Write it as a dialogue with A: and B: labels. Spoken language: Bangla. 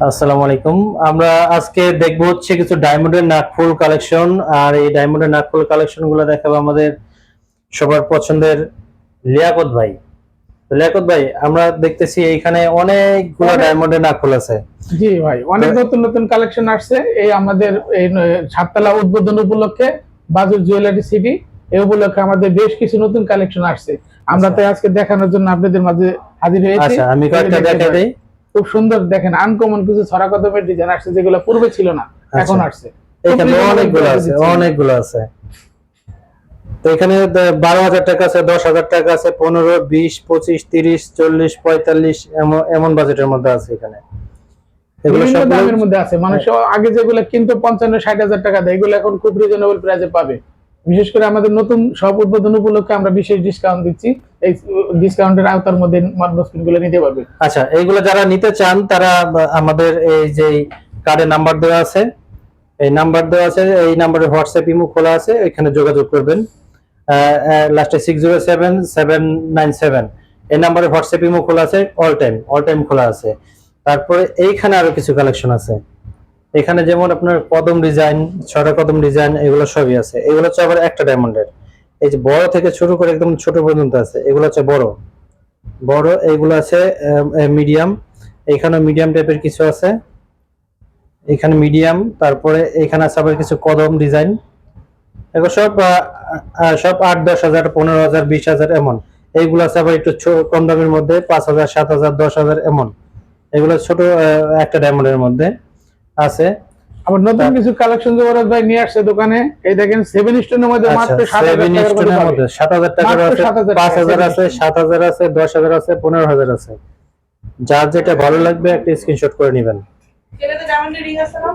A: আসসালামু আলাইকুম। আমরা আজকে দেখব হচ্ছে কিছু ডায়মন্ডের নাকফুল কালেকশন আর এই ডায়মন্ডের নাকফুল কালেকশনগুলো দেখাবো আমাদের সবার পছন্দের লিয়াকত ভাই। লিয়াকত ভাই আমরা দেখতেছি এইখানে অনেকগুলো ডায়মন্ডের নাকফুল আছে।
B: জি ভাই অনেক
A: তো-
B: নতুন নতুন কালেকশন আসছে। এই আমাদের এই সাততলা উদ্বোধন উপলক্ষে বাজুর জুয়েলারি সিটি এই উপলক্ষে আমাদের বেশ কিছু নতুন কালেকশন আসছে। আমরা
A: আচ্ছা।
B: তাই আজকে দেখানোর জন্য আপনাদের মাঝে হাজির হয়েছি।
A: আচ্ছা আমি কয়েকটা
B: এই দেখেন
A: দেখা
B: ভাই,
A: দিই।
B: খুব সুন্দর দেখেন আনকমন কিছু ছড়া কদমের ডিজাইন আসছে যেগুলো পূর্বে ছিল না এখন
A: আচ্ছা।
B: আসছে
A: এখানে অনেকগুলো আছে অনেকগুলো আছে। তো এখানে বারো হাজার টাকা আছে দশ হাজার টাকা আছে পনেরো বিশ পঁচিশ তিরিশ চল্লিশ পঁয়তাল্লিশ এমন বাজেটের মধ্যে আছে এখানে। এগুলো সবগুলো
B: দামের মধ্যে আছে। মানুষ আগে যেগুলো কিনতো পঞ্চান্ন ষাট হাজার টাকা দেয় এগুলো এখন খুব রিজনেবল প্রাইসে পাবে। বিশেষ করে আমাদের নতুন সব উদ্বোধন উপলক্ষে আমরা বিশেষ ডিসকাউন্ট দিচ্ছি। এই ডিসকাউন্টের আওতার মধ্যে মার্বলগুলো নিতে পারবে।
A: আচ্ছা এইগুলো যারা নিতে চান, তারা আমাদের এই যে কার্ডে নাম্বার দেওয়া আছে, এই নাম্বার দেওয়া আছে, এই নাম্বারে হোয়াটসঅ্যাপ ইমো খোলা আছে এখানে যোগাযোগ করবেন। লাস্টে six zero seven seven nine seven এই নাম্বারে হোয়াটসঅ্যাপ ইমো খোলা আছে অল টাইম অল টাইম খোলা আছে। তারপরে এইখানে আরও কিছু কালেকশন আছে। এখানে যেমন আপনার কদম ডিজাইন ছটা কদম ডিজাইন এগুলো সবই আছে। এগুলো হচ্ছে আবার একটা ডায়মন্ডের এই যে বড় থেকে শুরু করে একদম ছোট পর্যন্ত আছে, এগুলো হচ্ছে বড়। বড় এইগুলো আছে মিডিয়াম এখানে মিডিয়াম টাইপের কিছু আছে। এখানে মিডিয়াম তারপরে এখানে আছে আবার কিছু কদম ডিজাইন এগুলো সব সব আট, দশ হাজার, পনেরো হাজার, বিশ হাজার এমন। এইগুলো আছে আবার একটু কম দামের মধ্যে, পাঁচ হাজার, সাত হাজার, দশ হাজার এমন। এগুলো ছোট একটা ডায়মন্ডের মধ্যে। আছে।
B: আবার নতুন কিছু কালেকশন জবরদস্ত ভাই নিয়ে আসছে দোকানে এই দেখেন সেভেন স্টোনের মধ্যে
A: আচ্ছা
B: মাত্র সাত হাজার
A: সেভেন
B: টাকার
A: স্টোনের মধ্যে সাত হাজার টাকার আছে পাঁচ হাজার আছে সাত হাজার আছে দশ হাজার আছে পনেরো হাজার আছে। যার যেটা ভালো লাগবে একটা স্ক্রিনশট করে নেবেন।
C: রিং আছে না?